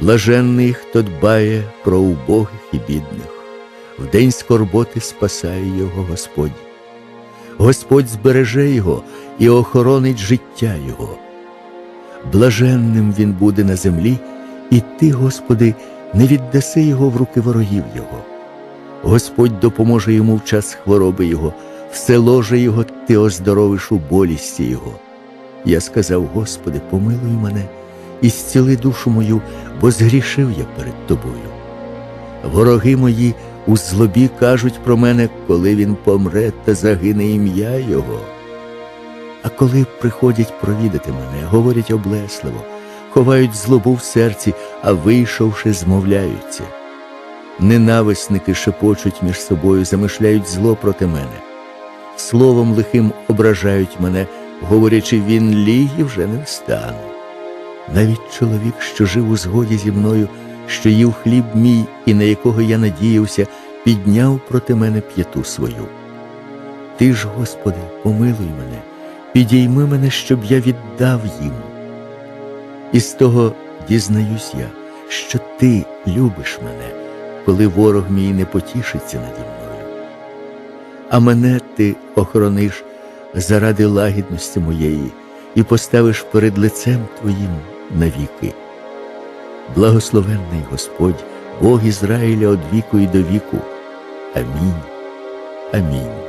Блаженний, хто дбає про убогих і бідних, в день скорботи спасає його Господь. Господь збереже його і охоронить життя його. Блаженним він буде на землі, і ти, Господи, не віддаси його в руки ворогів його. Господь допоможе йому в час хвороби його, все ложе його ти оздоровиш у болісті його. Я сказав, Господи, помилуй мене і зціли душу мою, бо згрішив я перед тобою. Вороги мої у злобі кажуть про мене, коли він помре та загине ім'я Його. А коли приходять провідати мене, говорять облесливо, ховають злобу в серці, а вийшовши, змовляються. Ненависники шепочуть між собою, замишляють зло проти мене. Словом лихим ображають мене, говорячи, він ліг вже не встане. Навіть чоловік, що жив у згоді зі мною, що їв хліб мій і на якого я надіявся, підняв проти мене п'яту свою. Ти ж, Господи, помилуй мене, підійми мене, щоб я віддав їм. І з того дізнаюсь я, що ти любиш мене, коли ворог мій не потішиться наді мною. А мене ти охорониш заради лагідності моєї і поставиш перед лицем Твоїм навіки. Благословенний Господь, Бог Ізраїля од віку і до віку. Амінь. Амінь.